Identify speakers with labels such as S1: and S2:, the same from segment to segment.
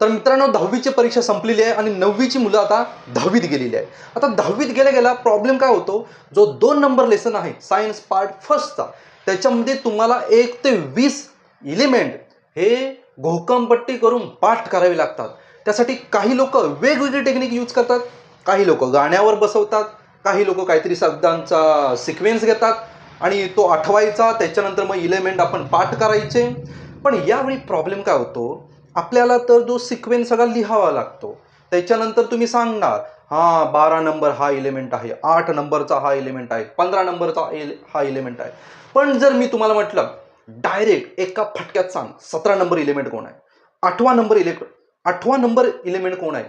S1: तर मित्रांनो दहावीची परीक्षा संपलेली आहे आणि नववीची मुलं आता दहावीत गेलेली आहे आता दहावीत गेल्या गेला प्रॉब्लेम काय होतो? जो दोन नंबर लेसन आहे सायन्स पार्ट फर्स्टचा त्याच्यामध्ये तुम्हाला एक ते वीस इलिमेंट हे घोकमपट्टी करून पाठ करावे लागतात. त्यासाठी काही लोक वेगवेगळी टेक्निक यूज करतात. काही लोक गाण्यावर बसवतात. काही लोक काहीतरी शब्दांचा सिक्वेन्स घेतात. आणि तो आठवायचा त्याच्यानंतर मग इलेमेंट आपण पाठ करायचे. पण यावेळी प्रॉब्लेम काय होतो? आपल्याला तर जो सिक्वेन्स सगळा लिहावा लागतो. त्याच्यानंतर तुम्ही सांगणार हां बारा नंबर हा एलिमेंट आहे आठ नंबरचा हा एलिमेंट आहे पंधरा नंबरचा एल हा इलेमेंट आहे. पण जर मी तुम्हाला म्हटलं डायरेक्ट एका फटक्यात सांग सतरा नंबर एलिमेंट कोण आहे? आठवा नंबर इले आठवा नंबर इलेमेंट कोण आहे?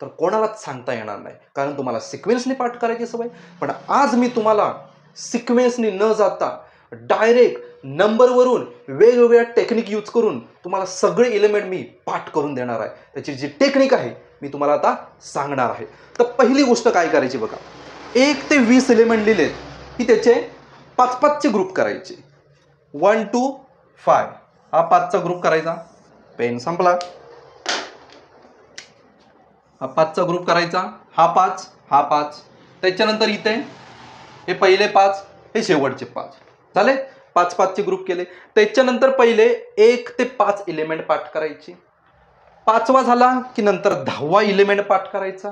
S1: तर कोणालाच सांगता येणार नाही. कारण तुम्हाला सिक्वेन्सने पाठ करायची सवय. पण आज मी तुम्हाला सिक्वेन्सने न जाता डायरेक्ट नंबरवरून वेगवेगळ्या टेक्निक यूज करून तुम्हाला सगळे एलिमेंट मी पाठ करून देणार आहे. त्याची जी टेक्निक आहे मी तुम्हाला आता सांगणार आहे. तर पहिली गोष्ट काय करायची बघा. एक ते वीस एलिमेंट लिहिलेत की त्याचे पाच पाचचे ग्रुप करायचे. वन टू फाय हा पाचचा ग्रुप करायचा. पेन संपला. हा पाचचा ग्रुप करायचा. हा पाच हा पाच. त्याच्यानंतर इथे हे पहिले पाच हे शेवटचे पाच. झाले? पाच पाचचे ग्रुप केले. त्याच्यानंतर पहिले एक ते पाच इलेमेंट पाठ करायचे. पाचवा झाला की नंतर दहावा इलेमेंट पाठ करायचा.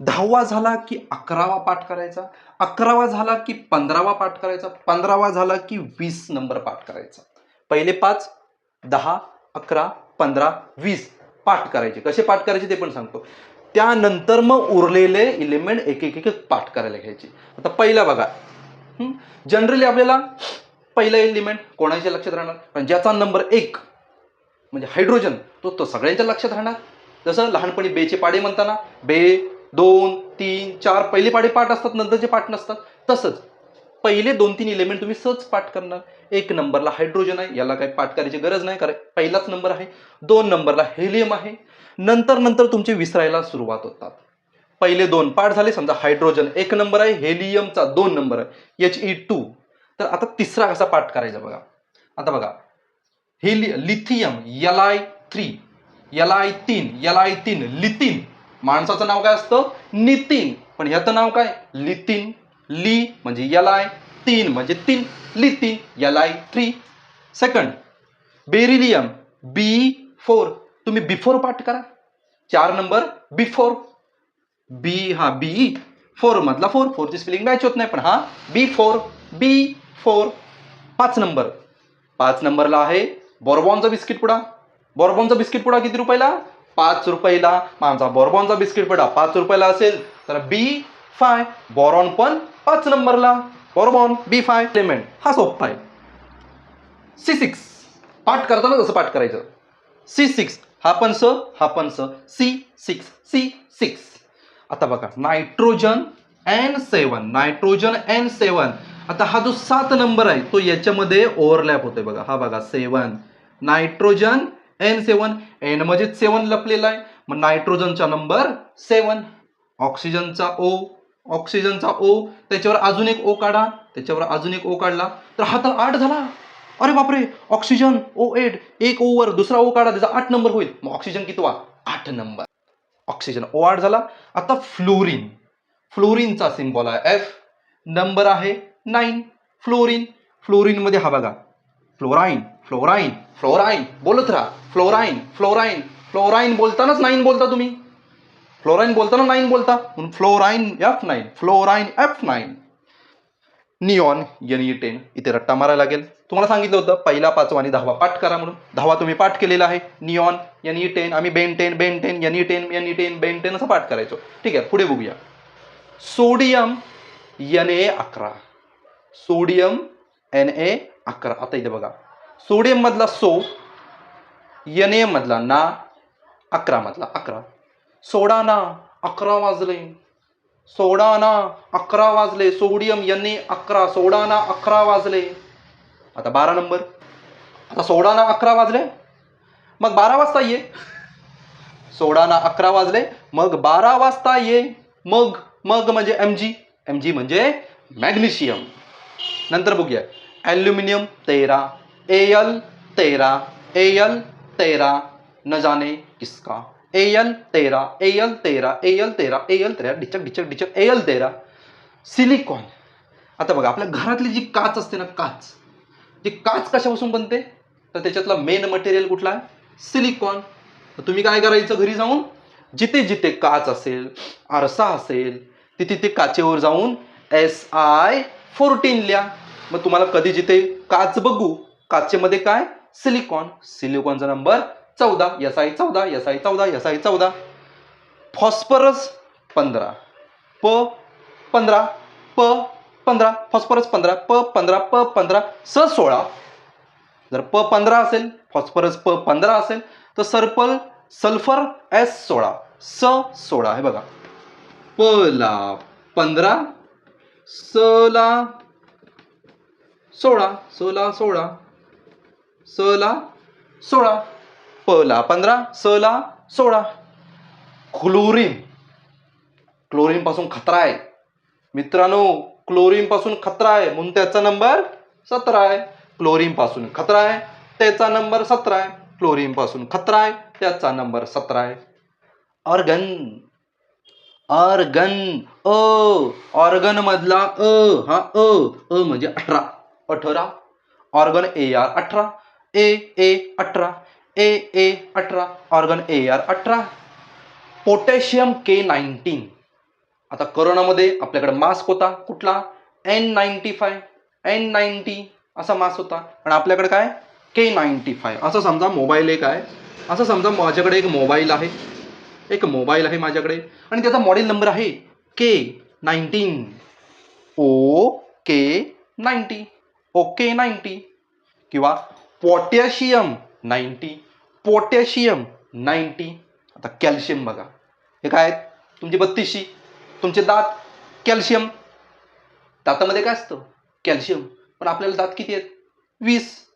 S1: दहावा झाला की अकरावा पाठ करायचा. अकरावा झाला की पंधरावा पाठ करायचा. पंधरावा झाला की वीस नंबर पाठ करायचा. पहिले पाच दहा अकरा पंधरा वीस पाठ करायचे. कसे पाठ करायचे ते पण सांगतो. त्यानंतर मग उरलेले इलिमेंट एक एक एक पाठ करायला घ्यायचे. आता पहिला बघा. जनरली आपल्याला पहिला एलिमेंट कोणाच्या लक्षात राहणार? पण ज्याचा नंबर एक म्हणजे हायड्रोजन तो तो सगळ्यांच्या लक्षात राहणार. जसं लहानपणी बेचे पाडे म्हणताना बे दोन तीन चार पहिले पाडे पाठ असतात नंतरचे पाठ नसतात तसंच. पहिले दोन तीन इलेमेंट तुम्ही सहज पाठ करणार. एक नंबरला हायड्रोजन आहे याला काही पाठ करायची गरज नाही कारण पहिलाच नंबर आहे. दोन नंबरला हेलियम आहे. नंतर नंतर तुमचे विसरायला सुरुवात होतात. पहिले दोन पाठ झाले समजा हायड्रोजन एक नंबर आहे हेलियमचा दोन नंबर आहे एच ई टू तर आता तिसरा कसा पाठ करायचा बघा. आता बघा. हेलि लिथियम यलाय थ्री यलाय तीन यलाय तीन लिथिन. माणसाचं नाव काय असतं? नितीन. पण ह्याचं नाव काय? लिथिन. ली म्हणजे यलाय तीन म्हणजे तीन lithium L I three second beryllium B four तुम्ही बिफोर पाठ करा. चार नंबर बिफोर बी हा बी फोर मधला फोर फोरची स्पेलिंग मॅच होत नाही पण हा बी फोर बी फोर पाच नंबर. पाच नंबरला आहे बॉर्बॉनचा बिस्किट पुडा. बॉर्बॉनचा बिस्किट पुडा किती रुपयाला? पाच रुपयाला. माझा बॉर्बॉनचा बिस्किट पुडा पाच रुपयाला असेल तर बी फाय बॉरॉन पण पाच नंबरला. बॉर्बॉन बी फाय एलिमेंट हा सोपा आहे. C six. पाठ करताना कसं पाठ करायचं. सी सिक्स हा पण स हा पण स सी सिक्स सी सिक्स. आता बघा nitrogen N seven nitrogen N seven आता हा जो सात नंबर आहे तो याच्यामध्ये ओव्हरलॅप होतोय बघा. हा बघा seven nitrogen N seven N मध्येच सेवन लपलेला आहे. मग नायट्रोजनचा नंबर सेवन ऑक्सिजनचा ओ ऑक्सिजनचा ओ त्याच्यावर अजून एक ओ काढा. त्याच्यावर अजून एक ओ काढला. तर हा तर आठ झाला. अरे बापरे! ऑक्सिजन ओ एट एक ओवर दुसरा ओ काढा. त्याचा आठ नंबर होईल. मग ऑक्सिजन किती वा? आठ नंबर ऑक्सिजन ओ आठ झाला. आता फ्लोरिन फ्लोरिनचा सिम्बॉल आहे. एफ नंबर आहे नाईन फ्लोरिन फ्लोरिनमध्ये हा बघा. फ्लोराईन फ्लोराईन फ्लोराईन बोलत राहा. फ्लोराईन फ्लोराईन फ्लोराईन बोलतानाच नाईन बोलता तुम्ही. फ्लोराईन बोलताना नाईन बोलता. म्हणून fluorine F nine fluorine F nine neon N E ten इथे रट्टा मारायला लागेल. तुम्हाला सांगितलं होतं पहिला पाचवा आणि दहावा पाठ करा म्हणून. दहावा तुम्ही पाठ केलेला आहे. निऑन एन ई टेन आम्ही Ben ten Ben ten N E ten N E ten Ben ten असं पाठ करायचो. ठीक आहे पुढे बघूया. सोडियम एन ए अकरा. सोडियम एन ए अकरा. आता इथे बघा. सोडियम मधला सो एन ए मधला ना अकरा मधला अकरा. सोडा ना अकरा वाजले. सोडा ना अकरा वाजले. सोडियम यांनी अकरा सोडा ना अकरा वाजले. आता बारा नंबर. आता सोडा ना अकरा वाजले. मग बारा वाजता ये. सोडा ना अकरा वाजले. मग बारा वाजता ये. मग मग म्हणजे एम जी एम जी म्हणजे मॅग्नेशियम. नंतर बघूया. ॲल्युमिनियम तेरा ए एल तेरा ए एल तेरा. न जाने किसका? एल तेरा एल तेरा एल तेरा एल तेरा डिचक डिचक डिचक एल तेरा. सिलिकॉन आता बघा आपल्या घरातली जी काच असते ना काच. जी काच कशापासून बनते? तर त्याच्यातला मेन मटेरियल कुठला? आहे सिलिकॉन तर तुम्ही काय करायचं घरी जाऊन? जिथे जिथे काच असेल आरसा असेल तिथे ते काचेवर जाऊन एस आय फोर्टीन लिहा. मग तुम्हाला कधी जिथे काच बघू काचेमध्ये काय? सिलिकॉन सिलिकॉनचा नंबर चौदा एस आय चौदा एस आय चौदा एस आय चौदा. फॉस्फरस पंधरा. प पंधरा प पंधरा. फॉस्फरस पंधरा प पंधरा प पंधरा. स सोळा. जर प पंधरा असेल फॉस्फरस प पंधरा असेल तर सर्पल सल्फर एस सोळा. स सोळा. हे बघा. प ला पंधरा स ला सोळा. स ला सोळा. स ला सोळा. प ला पंधरा स ला सोळा. क्लोरीन. क्लोरीन पासून खतरा आहे. मित्रांनो क्लोरीन पासून खतरा आहे. म्हणून त्याचा नंबर सतरा आहे. क्लोरीन पासून खतरा आहे. त्याचा नंबर सतरा आहे. क्लोरीन पासून खतरा आहे. त्याचा नंबर सतरा आहे. ऑर्गन. ऑर्गन. अ. ऑर्गन मधला अ. हा अ. अ म्हणजे अठरा. अठरा. ऑर्गन ए आर अठरा. ए ए अठरा. ए ए अठरा ऑर्गन ए आर अठरा. पोटॅशियम के नाईन्टीन आता करोनामध्ये आपल्याकडे मास्क होता. कुठला? N ninety five N ninety असा मास्क होता. आणि आपल्याकडे काय? के नाईन्टी फाय असं समजा मोबाईल एक आहे. असं समजा माझ्याकडे एक मोबाईल आहे. एक मोबाईल आहे माझ्याकडे. आणि त्याचा मॉडेल नंबर आहे K nineteen O K ninety okay ninety किंवा पोटॅशियम नाईन्टी पोटॅशियम नाईन्टी. आता कॅल्शियम बघा. हे काय आहेत? तुमची बत्तीसशी. तुमचे दात कॅल्शियम. दातामध्ये काय असतं? कॅल्शियम. पण आपल्याला दात किती आहेत? वीस.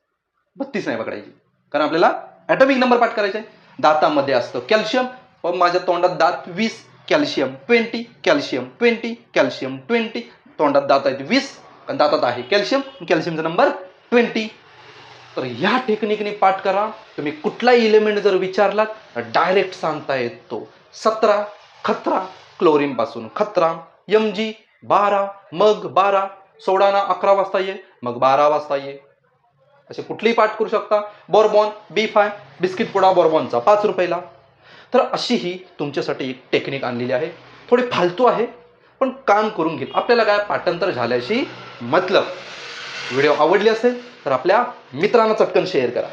S1: बत्तीस नाही पकडायची. कारण आपल्याला ॲटॉमिक नंबर पाठ करायचा. आहे दातामध्ये असतं कॅल्शियम. पण माझ्या तोंडात दात वीस calcium twenty calcium twenty calcium twenty. तोंडात दात आहेत वीस. दातात आहे कॅल्शियम. कॅल्शियमचा नंबर ट्वेंटी तर ह्या टेक्निकने पाठ करा. तुम्ही कुठलाही इलेमेंट जर विचारलात तर डायरेक्ट सांगता येतो. सतरा खतरा क्लोरीन पासून खतरा. एम जी बारा मग बारा. सोळा ना अकरा वाजता ये मग बारा वाजता ये. असे कुठलेही पाठ करू शकता. बॉर्बॉन बी फाय बिस्किट पुडा बॉर्बॉनचा पाच रुपयाला. तर अशी ही तुमच्यासाठी एक टेक्निक आणलेली आहे. थोडी फालतू आहे पण काम करून घेईल आपल्याला काय पाठांतर झाल्याशी मतलब. व्हिडिओ आवडली असेल तर आपल्या मित्रांना चटकन शेअर करा.